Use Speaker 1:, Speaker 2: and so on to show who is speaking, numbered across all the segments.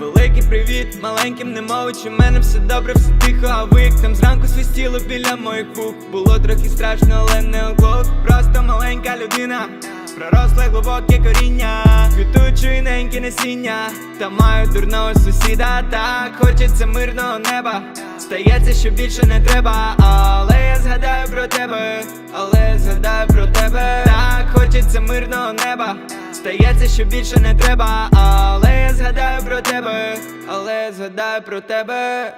Speaker 1: Великий привіт, маленьким не мовчи, мене все добре, все тихо, а ви як там зранку свистіло біля моїх вух. Було трохи страшно, але не оглох. Просто маленька людина, проросле глибоке коріння. Квітучої неньки насіння, та маю дурного сусіда, так хочеться мирного неба. Стається, що більше не треба, але я згадаю про тебе, але я згадаю про тебе, так хочеться мирного неба. Стається, що більше не треба, але я згадаю але я згадаю про тебе.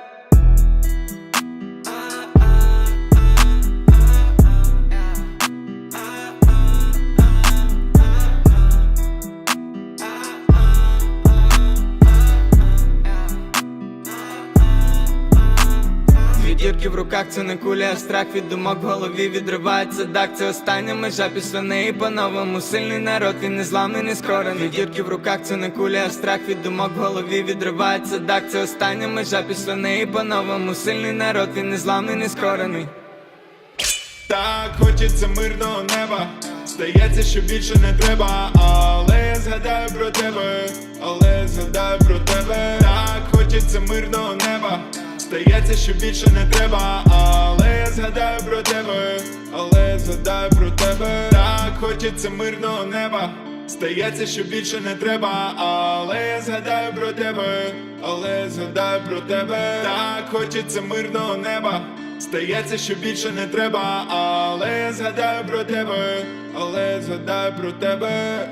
Speaker 1: Дві дірки в руках це не куля, а страх від думок в голові відривається дак. Це остання межа після неї по-новому сильний народ, він не зламний, не скорений. Дві дірки в руках це не куля, а страх від думок в голові відривається дак. Це остання межа після неї по-новому сильний народ, він не зламний, не скорений.
Speaker 2: Так, хочеться мирного неба. Здається, що більше не треба, але я згадаю про тебе, але я згадаю про тебе. Так, хочеться мирного неба. Здається, що більше не треба, але я згадаю про тебе, але я згадаю про тебе. Так, хочеться мирного неба. Здається, що більше не треба, але я згадаю про тебе, але я згадаю про тебе. Так, хочеться мирного неба. Здається, що більше не треба, але я згадаю про тебе, але я згадаю про тебе.